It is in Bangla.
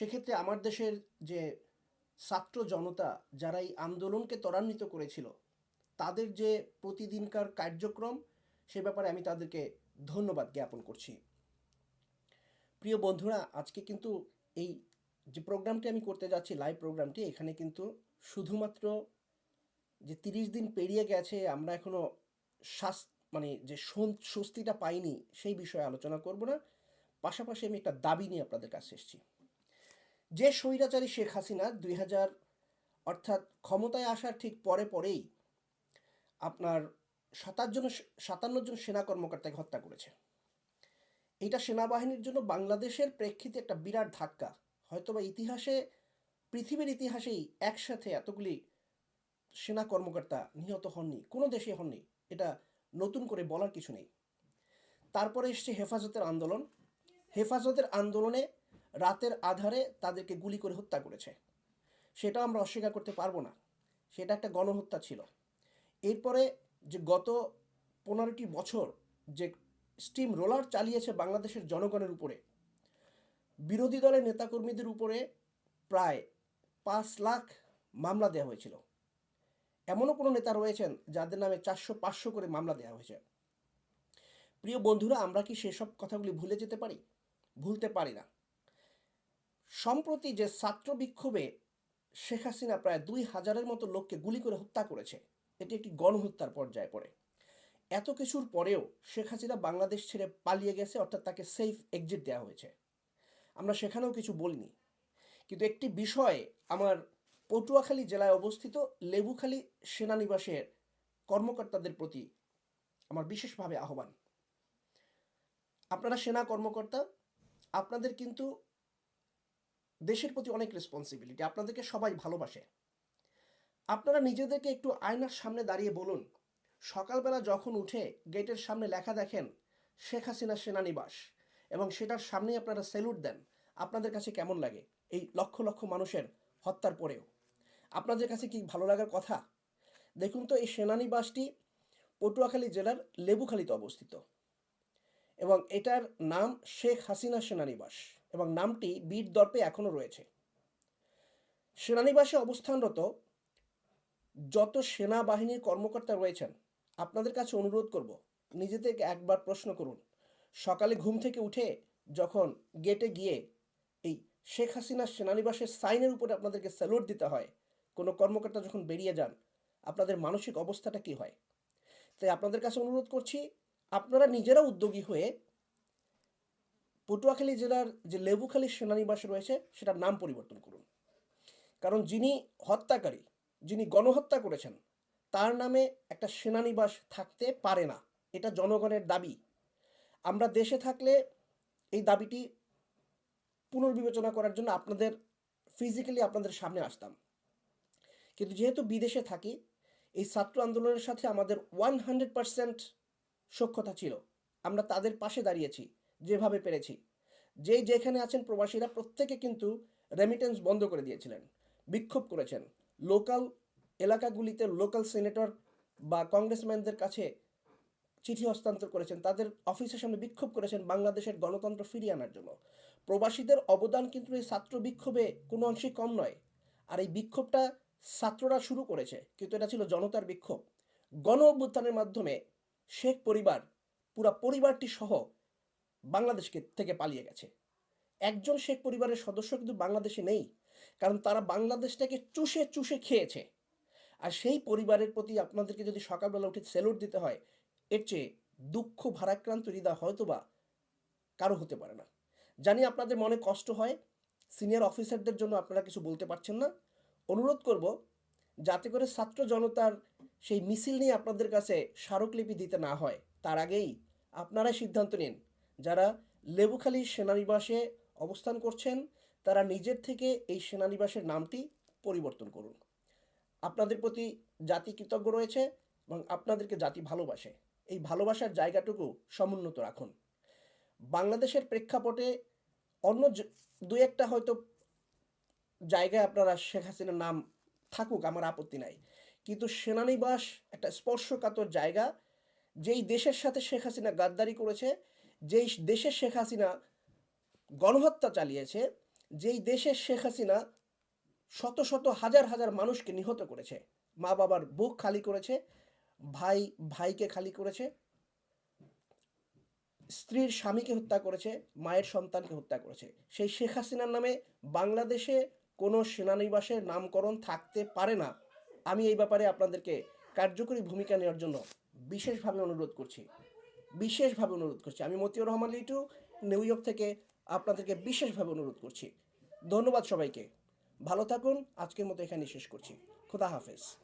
সেক্ষেত্রে আমার দেশের যে ছাত্র জনতা যারা এই আন্দোলনকে ত্বরান্বিত করেছিল, তাদের যে প্রতিদিনকার কার্যক্রম, সে ব্যাপারে আমি তাদেরকে ধন্যবাদ জ্ঞাপন করছি। প্রিয় বন্ধুরা, আজকে কিন্তু এই যে প্রোগ্রামটি আমি করতে যাচ্ছি লাইভ প্রোগ্রামটি, এখানে কিন্তু শুধুমাত্র যে তিরিশ দিন পেরিয়ে গেছে, আমরা এখনও শাস মানে যে স্বস্তিটা পাইনি, সেই বিষয়ে আলোচনা করব না। পাশাপাশি আমি একটা দাবি নিয়ে আপনাদের কাছে এসেছি। যে স্বৈরাচারী শেখ হাসিনা দুই হাজার, অর্থাৎ ক্ষমতায় আসার ঠিক পরে পরেই আপনার সাতাশ জন, সাতান্ন জন সেনা কর্মকর্তাকে হত্যা করেছে। এটা সেনাবাহিনীর জন্য বাংলাদেশের প্রেক্ষিতে একটা বিরাট ধাক্কা। হয়তোবা ইতিহাসে, পৃথিবীর ইতিহাসেই একসাথে এতগুলি সেনা কর্মকর্তা নিহত হননি, কোনো দেশে হননি। এটা নতুন করে বলার কিছু নেই। তারপরে এসছে হেফাজতের আন্দোলন। হেফাজতের আন্দোলনে রাতের আধারে তাদেরকে গুলি করে হত্যা করেছে। সেটা আমরা অস্বীকার করতে পারব না। সেটা একটা গণহত্যা ছিল। এরপরে যে গত পনেরোটি বছর যে স্টিম রোলার চালিয়েছে বাংলাদেশের জনগণের উপরে, বিরোধী দলের নেতাকর্মীদের উপরে প্রায় পাঁচ লাখ মামলা দেওয়া হয়েছিল। এমনও কোনো নেতা রয়েছেন যাদের নামে চারশো পাঁচশো করে মামলা দেওয়া হয়েছে। প্রিয় বন্ধুরা, আমরা কি সেসব কথাগুলি ভুলে যেতে পারি? ভুলতে পারি না। সম্প্রতি যে ছাত্র বিক্ষোভে শেখ হাসিনা প্রায় দুই হাজারের মতো লোককে গুলি করে হত্যা করেছে, এটি একটি গণহত্যার পর্যায়ে পড়ে। এত কিছুর পরেও শেখ হাসিনা বাংলাদেশ ছেড়ে পালিয়ে গেছে, অর্থাৎ তাকে সেফ এক্সিট দেওয়া হয়েছে। আমরা সেখানেও কিছু বলিনি। কিন্তু একটি বিষয়ে আমার পটুয়াখালী জেলায় অবস্থিত, লেবুখালী সেনানিবাসের কর্মকর্তাদের প্রতি আমার বিশেষভাবে আহ্বান। আপনারা সেনা কর্মকর্তা, আপনাদের কিন্তু দেশের প্রতি অনেক রেসপন্সিবিলিটি আপনাদেরকে সবাই ভালোবাসে। আপনারা নিজেদেরকে একটু আয়নার সামনে দাঁড়িয়ে বলুন, সকালবেলা যখন উঠে গেটের সামনে লেখা দেখেন, শেখ হাসিনা সেনানিবাস এবং সেটার সামনেই আপনারা স্যালুট দেন, আপনাদের কাছে কেমন লাগে? এই লক্ষ লক্ষ মানুষের হত্যার পরেও। আপনাদের কাছে কি ভালো লাগার কথা? দেখুন তো, এই সেনানিবাসটি পটুয়াখালী জেলার লেবুখালীতে অবস্থিত এবং এটার নাম শেখ হাসিনা সেনানিবাস। এবং নামটি বীর দর্পে এখনও রয়েছে। সেনানিবাসে অবস্থানরত যত সেনাবাহিনীর কর্মকর্তা রয়েছেন, আপনাদের কাছে অনুরোধ করব, নিজেদেরকে একবার প্রশ্ন করুন। সকালে ঘুম থেকে উঠে যখন গেটে গিয়ে এই শেখ হাসিনার সেনানিবাসের সাইনের উপরে আপনাদেরকে স্যালুট দিতে হয়, কোনো কর্মকর্তা যখন বেরিয়ে যান, আপনাদের মানসিক অবস্থাটা কি হয়? তাই আপনাদের কাছে অনুরোধ করছি, আপনারা নিজেরা উদ্যোগী হয়ে পটুয়াখালী জেলার যে লেবুখালী সেনানিবাস রয়েছে, সেটার নাম পরিবর্তন করুন। কারণ যিনি হত্যাকারী, যিনি গণহত্যা করেছেন, তার নামে একটা সেনানিবাস থাকতে পারে না। এটা জনগণের দাবি। আমরা দেশে থাকলে এই দাবিটি পুনর্বিবেচনা করার জন্য আপনাদের ফিজিক্যালি আপনাদের সামনে আসতাম। কিন্তু যেহেতু বিদেশে থাকি, এই ছাত্র আন্দোলনের সাথে আমাদের ওয়ান হান্ড্রেড পারসেন্ট সক্ষতা ছিল। আমরা তাদের পাশে দাঁড়িয়েছি। যেভাবে পেরেছি। যে যেখানে আছেন প্রবাসীরা প্রত্যেকে কিন্তু রেমিটেন্স বন্ধ করে দিয়েছিলেন, বিক্ষোভ করেছেন। লোকাল এলাকাগুলিতে লোকাল সিনেটর বা কংগ্রেসম্যানদের কাছে চিঠি হস্তান্তর করেছেন, তাদের অফিসের সামনে বিক্ষোভ করেছেন বাংলাদেশের গণতন্ত্র ফিরিয়ে আনার জন্য। প্রবাসীদের অবদান কিন্তু এই ছাত্র বিক্ষোভে কোনো অংশেই কম নয়, আর এই বিক্ষোভটা ছাত্ররা শুরু করেছে, কিন্তু এটা ছিল জনতার বিক্ষোভ। গণ অভ্যুত্থানের মাধ্যমে শেখ পরিবার, পুরা পরিবারটি সহ বাংলাদেশকে থেকে পালিয়ে গেছে। একজন শেখ পরিবারের সদস্য কিন্তু বাংলাদেশে নেই, কারণ তারা বাংলাদেশটাকে চুষে চুষে খেয়েছে। আর সেই পরিবারের প্রতি আপনাদেরকে যদি সকালবেলা উঠে স্যালুট দিতে হয়, এর চেয়ে দুঃখ ভারাক্রান্ত হৃদয় হয়তোবা কারও হতে পারে না। জানি আপনাদের মনে কষ্ট হয়, সিনিয়র অফিসারদের জন্য আপনারা কিছু বলতে পারছেন না। অনুরোধ করব, যাতে করে ছাত্র জনতার সেই মিছিল নিয়ে আপনাদের কাছে স্মারকলিপি দিতে না হয়, তার আগেই আপনারা সিদ্ধান্ত নিন যারা লেবুখালী সেনানিবাসে অবস্থান করছেন, তারা নিজের থেকে এই সেনানিবাসের নামটি পরিবর্তন করুন। আপনাদের প্রতি জাতি কৃতজ্ঞ রয়েছে এবং আপনাদেরকে জাতি ভালোবাসে। এই ভালোবাসার জায়গাটুকু সমুন্নত রাখুন। বাংলাদেশের প্রেক্ষাপটে অন্য দু একটা হয়তো জায়গায় আপনারা শেখ হাসিনার নাম থাকুক, আমার আপত্তি নাই। কিন্তু সেনানিবাস একটা স্পর্শকাতর জায়গা, যেই দেশের সাথে শেখ হাসিনা গাদ্দারি করেছে যেই দেশের শেখ হাসিনা গণহত্যা চালিয়েছে, যেই দেশের শেখ হাসিনা শত শত হাজার হাজার মানুষকে নিহত করেছে, মা বাবার বুক খালি করেছে, ভাই, ভাইকে খালি করেছে, স্ত্রীর স্বামীকে হত্যা করেছে, মায়ের সন্তানকে হত্যা করেছে। সেই শেখ হাসিনার নামে বাংলাদেশে কোনো সেনানিবাসের নামকরণ থাকতে পারে না। আমি এই ব্যাপারে আপনাদেরকে কার্যকরী ভূমিকা নেওয়ার জন্য বিশেষভাবে অনুরোধ করছি। বিশেষভাবে অনুরোধ করছি। আমি মতিউর রহমান লিটু, নিউ ইয়র্ক থেকে আপনাদেরকে বিশেষভাবে অনুরোধ করছি। ধন্যবাদ সবাইকে। ভালো থাকুন। আজকের মতো এখানে শেষ করছি। খোদা হাফেজ।